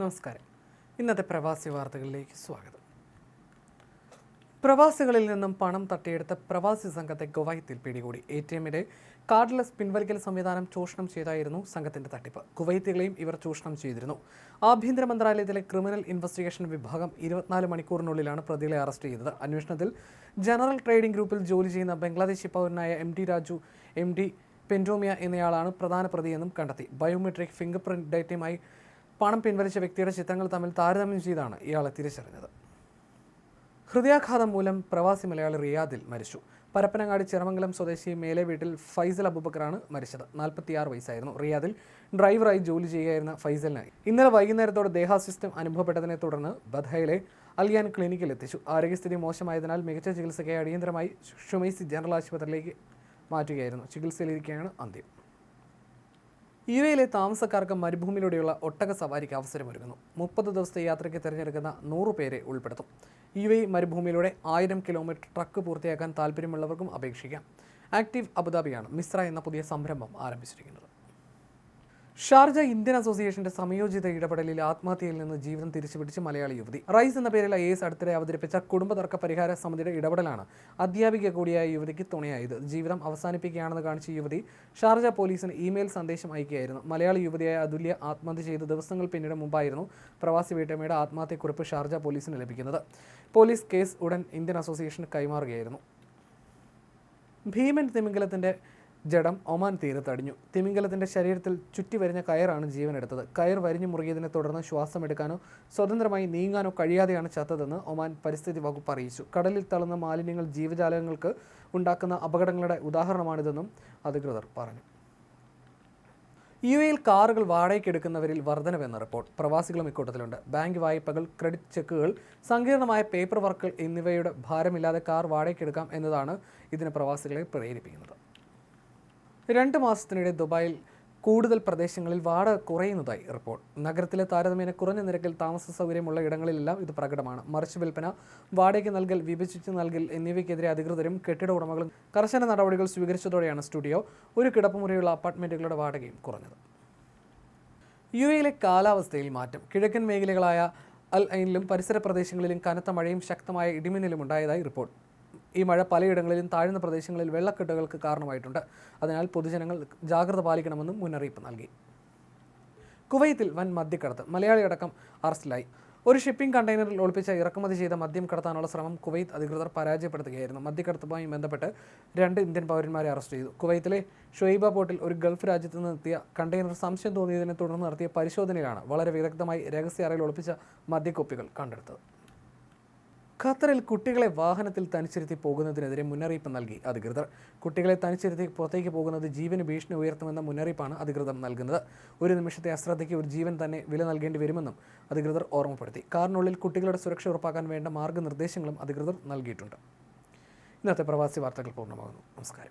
നമസ്കാരം. ഇന്നത്തെ പ്രവാസി വാർത്തകളിലേക്ക് സ്വാഗതം. പ്രവാസികളിൽ നിന്നും പണം തട്ടിയെടുത്ത പ്രവാസി സംഘത്തെ കുവൈത്തിൽ പിടികൂടി. എ ടി എമ്മിലെ കാർഡ്ലെസ് പിൻവലിക്കൽ സംവിധാനം ചൂഷണം ചെയ്തായിരുന്നു സംഘത്തിന്റെ തട്ടിപ്പ്. കുവൈത്തികളെയും ഇവർ ചൂഷണം ചെയ്തിരുന്നു. ആഭ്യന്തര മന്ത്രാലയത്തിലെ ക്രിമിനൽ ഇൻവെസ്റ്റിഗേഷൻ വിഭാഗം ഇരുപത്തിനാല് മണിക്കൂറിനുള്ളിലാണ് പ്രതികളെ അറസ്റ്റ് ചെയ്തത്. അന്വേഷണത്തിൽ ജനറൽ ട്രേഡിംഗ് ഗ്രൂപ്പിൽ ജോലി ചെയ്യുന്ന Bangladeshi പൗരനായ M D Raju M D പെൻഡോമിയ എന്നയാളാണ് പ്രധാന പ്രതിയെന്നും കണ്ടെത്തി. ബയോമെട്രിക് ഫിംഗർ പ്രിന്റ് ഡേറ്റയുമായി പണം പിൻവലിച്ച വ്യക്തിയുടെ ചിത്രങ്ങൾ തമ്മിൽ താരതമ്യം ചെയ്താണ് ഇയാളെ തിരിച്ചറിഞ്ഞത്. ഹൃദയാഘാതം മൂലം പ്രവാസി മലയാളി റിയാദിൽ മരിച്ചു. പരപ്പനങ്ങാടി ചിറമംഗലം സ്വദേശി മേലെ വീട്ടിൽ ഫൈസൽ അബൂബക്കറാണ് മരിച്ചത്. നാൽപ്പത്തിയാറ് വയസ്സായിരുന്നു. റിയാദിൽ ഡ്രൈവറായി ജോലി ചെയ്യുകയായിരുന്ന ഫൈസലിന് ഇന്നലെ വൈകുന്നേരത്തോടെ ദേഹാസ്വസ്ഥ്യം അനുഭവപ്പെട്ടതിനെ തുടർന്ന് ബധയിലെ അലിയാൻ ക്ലിനിക്കിൽ എത്തിച്ചു. ആരോഗ്യസ്ഥിതി മോശമായതിനാൽ മികച്ച ചികിത്സയ്ക്കായി അടിയന്തരമായി ഷുമൈസി ജനറൽ ആശുപത്രിയിലേക്ക് മാറ്റുകയായിരുന്നു. ചികിത്സയിലിരിക്കെയാണ് അന്ത്യം. യു എയിലെ താമസക്കാർക്ക് മരുഭൂമിയിലൂടെയുള്ള ഒട്ടക സവാരിക്ക് അവസരമൊരുങ്ങുന്നു. മുപ്പത് ദിവസത്തെ യാത്രയ്ക്ക് തിരഞ്ഞെടുക്കുന്ന നൂറ് പേരെ ഉൾപ്പെടുത്തും. യു എ മരുഭൂമിയിലൂടെ ആയിരം കിലോമീറ്റർ ട്രക്ക് പൂർത്തിയാക്കാൻ താല്പര്യമുള്ളവർക്കും അപേക്ഷിക്കാം. ആക്റ്റീവ് അബുദാബിയാണ് മിസ്ര എന്ന പുതിയ സംരംഭം ആരംഭിച്ചിരിക്കുന്നത്. ഷാർജ ഇന്ത്യൻ അസോസിയേഷന്റെ സംയോജിത ഇടപെടലിൽ ആത്മഹത്യയിൽ നിന്ന് ജീവൻ തിരിച്ചുപിടിച്ച് മലയാളി യുവതി. റൈസ് എന്ന പേരിൽ ഐ എസ് അടുത്തിടെ അവതരിപ്പിച്ച കുടുംബ തർക്ക പരിഹാര സമിതിയുടെ ഇടപെടലാണ് അധ്യാപിക കൂടിയായ യുവതിക്ക് തുണയായത്. ജീവിതം അവസാനിപ്പിക്കുകയാണെന്ന് കാണിച്ച യുവതി ഷാർജ പോലീസിന് ഇമെയിൽ സന്ദേശം അയക്കുകയായിരുന്നു. മലയാളി യുവതിയായ അതുല്യ ആത്മഹത്യ ചെയ്ത ദിവസങ്ങൾ പിന്നീട് മുമ്പായിരുന്നു പ്രവാസി വീട്ടമ്മയുടെ ആത്മഹത്യക്കുറിപ്പ് ഷാർജ പോലീസിന് ലഭിക്കുന്നത്. പോലീസ് കേസ് ഉടൻ ഇന്ത്യൻ അസോസിയേഷന് കൈമാറുകയായിരുന്നു. ഭീമൻ തിമിംഗലത്തിന്റെ ജഡം ഒമാൻ തീരത്തടിഞ്ഞു തിമിംഗലത്തിന്റെ ശരീരത്തിൽ ചുറ്റി വരിഞ്ഞ കയറാണ് ജീവനെടുത്തത്. കയർ വരിഞ്ഞു മുറുകിയതിനെ തുടർന്ന് ശ്വാസമെടുക്കാനോ സ്വതന്ത്രമായി നീങ്ങാനോ കഴിയാതെയാണ് ചത്തതെന്ന് ഒമാൻ പരിസ്ഥിതി വകുപ്പ് അറിയിച്ചു. കടലിൽ തള്ളുന്ന മാലിന്യങ്ങൾ ജീവജാലങ്ങൾക്ക് ഉണ്ടാക്കുന്ന അപകടങ്ങളുടെ ഉദാഹരണമാണിതെന്നും അധികൃതർ പറഞ്ഞു. യു എയിൽ കാറുകൾ വാടകയ്ക്കെടുക്കുന്നവരിൽ വർധനവെന്ന റിപ്പോർട്ട് പ്രവാസികളും ഇക്കൂട്ടത്തിലുണ്ട്. ബാങ്ക് വായ്പകൾ ക്രെഡിറ്റ് ചെക്കുകൾ സങ്കീർണമായ പേപ്പർ വർക്കുകൾ എന്നിവയുടെ ഭാരമില്ലാതെ കാർ വാടകയ്ക്കെടുക്കാം എന്നതാണ് ഇതിന് പ്രവാസികളെ പ്രേരിപ്പിക്കുന്നത്. രണ്ട് മാസത്തിനിടെ ദുബായിൽ കൂടുതൽ പ്രദേശങ്ങളിൽ വാടക കുറയുന്നതായി റിപ്പോർട്ട്. നഗരത്തിലെ താരതമ്യേന കുറഞ്ഞ നിരക്കിൽ താമസ സൗകര്യമുള്ള ഇടങ്ങളിലെല്ലാം ഇത് പ്രകടമാണ്. മറിച്ച് വിൽപ്പന വാടകയ്ക്ക് നൽകൽ വിഭജിച്ച് നൽകൽ എന്നിവയ്ക്കെതിരെ അധികൃതരും കെട്ടിട ഉടമകളും കർശന നടപടികൾ സ്വീകരിച്ചതോടെയാണ് സ്റ്റുഡിയോ. ഒരു കിടപ്പുമുറിയുള്ള അപ്പാർട്ട്മെന്റുകളുടെ വാടകയും കുറഞ്ഞത്. യു എയിലെ കാലാവസ്ഥയിൽ മാറ്റം. കിഴക്കൻ മേഖലകളായ അൽ ഐനിലും പരിസര പ്രദേശങ്ങളിലും കനത്ത മഴയും ശക്തമായ ഇടിമിന്നലും ഉണ്ടായതായി റിപ്പോർട്ട്. ഈ മഴ പലയിടങ്ങളിലും താഴ്ന്ന പ്രദേശങ്ങളിൽ വെള്ളക്കെട്ടുകൾക്ക് കാരണമായിട്ടുണ്ട്. അതിനാൽ പൊതുജനങ്ങൾ ജാഗ്രത പാലിക്കണമെന്നും മുന്നറിയിപ്പ് നൽകി. കുവൈത്തിൽ വൻ മദ്യക്കടത്ത് മലയാളിയടക്കം അറസ്റ്റിലായി. ഒരു ഷിപ്പിംഗ് കണ്ടെയ്നറിൽ ഒളിപ്പിച്ച ഇറക്കുമതി ചെയ്ത മദ്യം കടത്താനുള്ള ശ്രമം കുവൈത്ത് അധികൃതർ പരാജയപ്പെടുത്തുകയായിരുന്നു. മദ്യക്കടത്തുമായി ബന്ധപ്പെട്ട് രണ്ട് ഇന്ത്യൻ പൗരന്മാരെ അറസ്റ്റ് ചെയ്തു. കുവൈത്തിലെ ഷൊയ്ബ പോർട്ടിൽ ഒരു ഗൾഫ് രാജ്യത്ത് നിന്ന് എത്തിയ കണ്ടെയ്നർ സംശയം തോന്നിയതിനെ തുടർന്ന് നടത്തിയ പരിശോധനയിലാണ് വളരെ വിദഗ്ധമായി രഹസ്യ അറയിൽ ഒളിപ്പിച്ച മദ്യക്കുപ്പികൾ കണ്ടെടുത്തത്. ഖത്തറിൽ കുട്ടികളെ വാഹനത്തിൽ തനിച്ചിരുത്തി പോകുന്നതിനെതിരെ മുന്നറിയിപ്പ് നൽകി അധികൃതർ. കുട്ടികളെ തനിച്ചിരുത്തി പുറത്തേക്ക് പോകുന്നത് ജീവന് ഭീഷണി ഉയർത്തുമെന്ന മുന്നറിയിപ്പാണ് അധികൃതർ നൽകുന്നത്. ഒരു നിമിഷത്തെ അശ്രദ്ധയ്ക്ക് ഒരു ജീവൻ തന്നെ വില നൽകേണ്ടി വരുമെന്നും അധികൃതർ ഓർമ്മപ്പെടുത്തി. കാറിനുള്ളിൽ കുട്ടികളുടെ സുരക്ഷ ഉറപ്പാക്കാൻ വേണ്ട മാർഗനിർദ്ദേശങ്ങളും അധികൃതർ നൽകിയിട്ടുണ്ട്. ഇന്നത്തെ പ്രവാസി വാർത്തകൾ പൂർണമാകുന്നു. നമസ്കാരം.